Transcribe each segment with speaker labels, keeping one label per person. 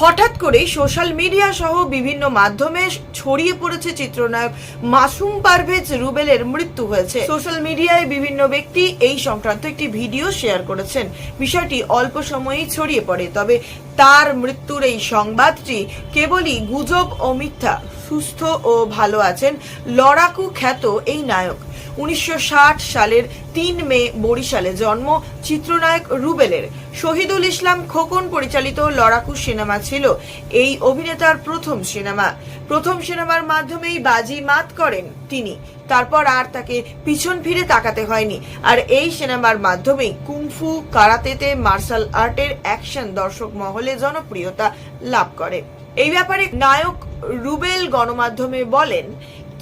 Speaker 1: হঠাৎ করেই social media সহ বিভিন্ন মাধ্যমে ছড়িয়ে পড়েছে চিত্রনায়ক মাসুম পারভেজ রুবেলের মৃত্যু হয়েছে। সোশ্যাল মিডিয়ায় বিভিন্ন ব্যক্তি এই সংক্রান্ত একটি ভিডিও শেয়ার করেছেন। বিষয়টি অল্প সময়েই ছড়িয়ে পড়ে, তবে তার মৃত্যুর এই সংবাদটি কেবলই গুজব ও মিথ্যা, সুস্থ ও ভালো আছেন লড়াকু খ্যাত এই নায়ক। উনিশশো ষাট সালের তিন মে বরিশালে জন্ম চিত্রনায়ক রুবেলের। শহীদুল ইসলাম খোকন পরিচালিত লড়াকু সিনেমা ছিল এই অভিনেতার প্রথম সিনেমা। প্রথম সিনেমার মাধ্যমেই বাজি মাত করেন তিনি। তারপর আর তাকে পিছন ফিরে তাকাতে হয়নি। আর এই সিনেমার মাধ্যমেই কুংফু, কারাতেতে, মার্শাল আর্টের অ্যাকশন দর্শক মহলে জনপ্রিয়তা লাভ করে। এই ব্যাপারে নায়ক রুবেল গণমাধ্যমে বলেন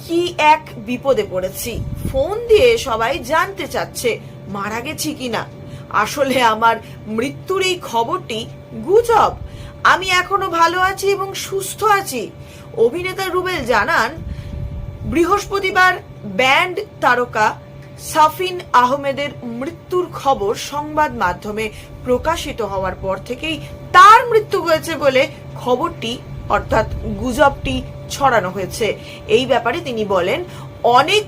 Speaker 1: কি এক বিপদে পড়েছি। ফোন দিয়ে সবাই জানতে চাচ্ছে, মারা গেছি কিনা। আসলে আমার মৃত্যুর এই খবরটি গুজব। আমি এখনও ভালো আছি এবং সুস্থ আছি। অভিনেতা রুবেল জানান, বৃহস্পতিবার ব্যান্ড তারকা সাফিন আহমেদের মৃত্যুর খবর সংবাদ মাধ্যমে প্রকাশিত হওয়ার পর থেকেই তার মৃত্যু হয়েছে বলে খবরটি, অর্থাৎ গুজবটি ছড়ানো হয়েছে। এই ব্যাপারে তিনি বলেন, অনেক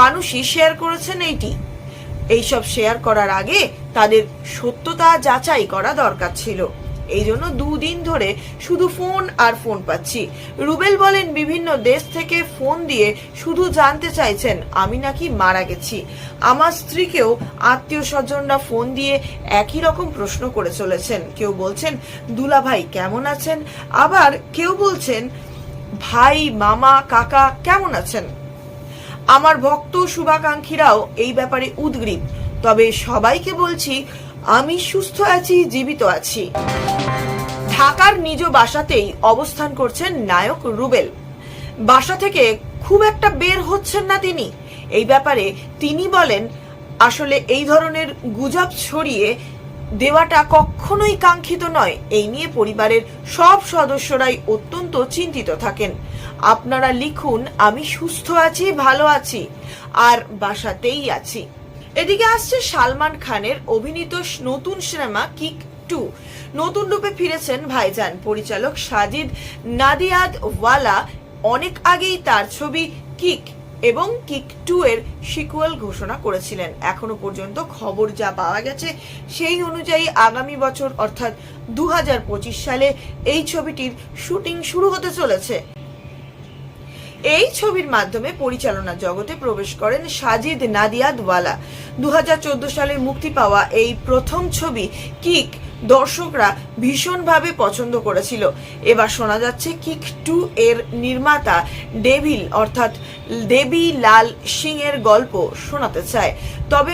Speaker 1: মানুষই শেয়ার করেছেন এইটি। এইসব শেয়ার করার আগে তাদের সত্যতা যাচাই করা দরকার ছিল। এই জন্য দুদিন ধরে শুধু ফোন আর ফোন পাচ্ছি। রুবেল বলেন, বিভিন্ন দেশ থেকে ফোন দিয়ে শুধু জানতে চাইছেন, আমি নাকি মারা গেছি। আমার স্ত্রীকেও আত্মীয় স্বজনরা ফোন দিয়ে একই রকম প্রশ্ন করে চলেছেন। কেউ বলছেন, দুলাভাই, কেমন আছেন? আবার কেউ বলছেন ভাই, মামা, কাকা কেমন আছেন? আমার ভক্ত শুভাকাঙ্ক্ষীরাও এই ব্যাপারে উদ্গ্রীব। তবে সবাইকে বলছি, আমি সুস্থ আছি, জীবিত আছি। ঢাকার নিজ বাসাতেই অবস্থান করছেন নায়ক রুবেল। বাসা থেকে খুব একটা বের হচ্ছেন না তিনি। এই ব্যাপারে তিনি বলেন, আসলে এই ধরনের গুজব ছড়িয়ে দেওয়াটা কখনোই কাঙ্ক্ষিত নয়। এই নিয়ে পরিবারের সব সদস্যরাই অত্যন্ত চিন্তিত থাকেন। আপনারা লিখুন, আমি সুস্থ আছি, ভালো আছি, আর বাসাতেই আছি। এদিকে আসছে সালমান খানের অভিনীত নতুন সিনেমা কিক টু। নতুন রূপে ফিরেছেন ভাইজান। পরিচালক সাজিদ নাদিয়াদ ওয়ালা অনেক আগেই তার ছবি কিক এবং কিক টু এর সিকুয়াল ঘোষণা করেছিলেন। এখনও পর্যন্ত খবর যা পাওয়া গেছে সেই অনুযায়ী আগামী বছর, অর্থাৎ দু সালে এই ছবিটির শুটিং শুরু হতে চলেছে। এই ছবির মাধ্যমে পরিচালনা জগতে প্রবেশ করেন সাজিদ নাদিয়াদ ওয়ালা দু সালে মুক্তি পাওয়া এই প্রথম ছবি কিক দর্শকরা ভীষণভাবে পছন্দ করেছিল। এবার শোনা যাচ্ছে কিক টু এর নির্মাতা ডেভিল, অর্থাৎ দেবী লাল সিং এর গল্প শোনাতে চায়। তবে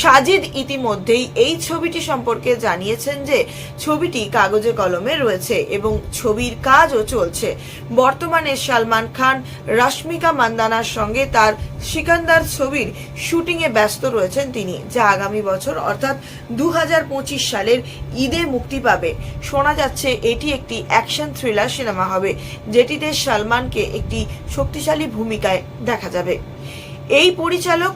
Speaker 1: সাজিদ ইতিমধ্যেই এই ছবিটি সম্পর্কে জানিয়েছেন যে ছবিটি কাগজে কলমে রয়েছে এবং ছবির কাজও চলছে। বর্তমানে সালমান খান, রশ্মিকা মান্দানার সঙ্গে তার সিকান্দার ছবির শুটিংয়ে ব্যস্ত রয়েছেন তিনি, যা আগামী বছর অর্থাৎ দু হাজার পঁচিশ সালের ঈদে মুক্তি পাবে। শোনা যাচ্ছে এটি একটি অ্যাকশন থ্রিলার সিনেমা হবে, যেটিতে সালমানকে একটি শক্তিশালী ভূমিকায় দেখা যাবে। এই পরিচালক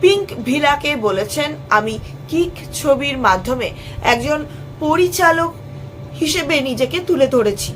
Speaker 1: পিঙ্ক ভিলাকে বলেছেন আমি কিক ছবির মাধ্যমে একজন পরিচালক হিসেবে নিজেকে তুলে ধরেছি।